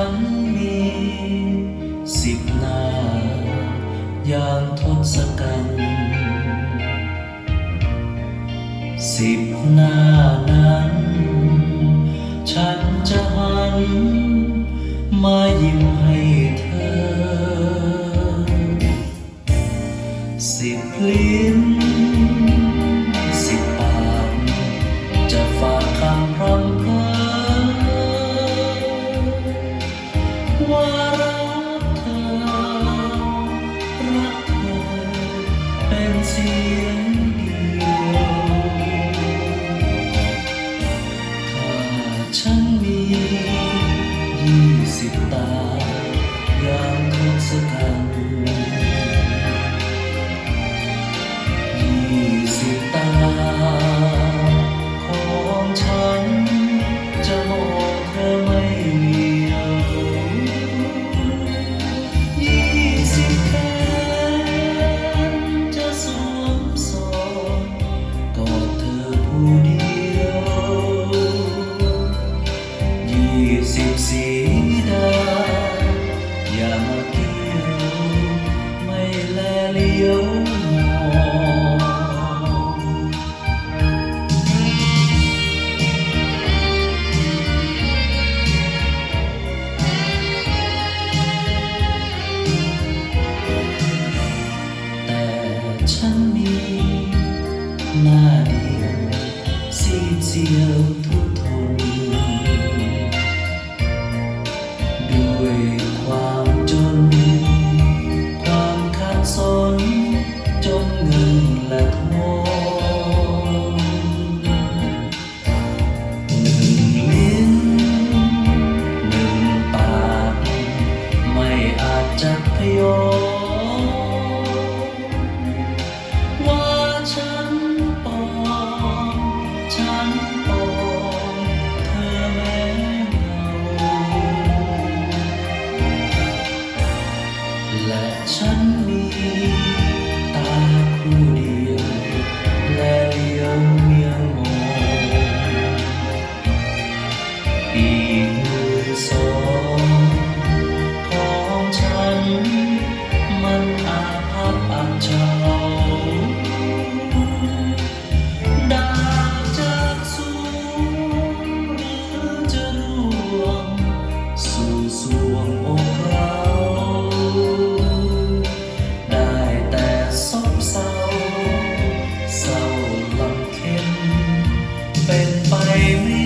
ฉันมีสิบหน้าอย่างทศกัณฐ์สิบหน้านั้น ฉันจะหันมายิ้มให้ ว่ารักเธอรักเธอเป็นเสียงเดียวถ้าฉันมียี่สิบตา เลี้ยวมองแต่ฉันมีหน้าเจ อาภัพอับเฉาดาวจากสูงหรือจะร่วงสู่สวงอกเราได้แต่ซบเศร้าเศร้าลำเค็มเป็นไปไม่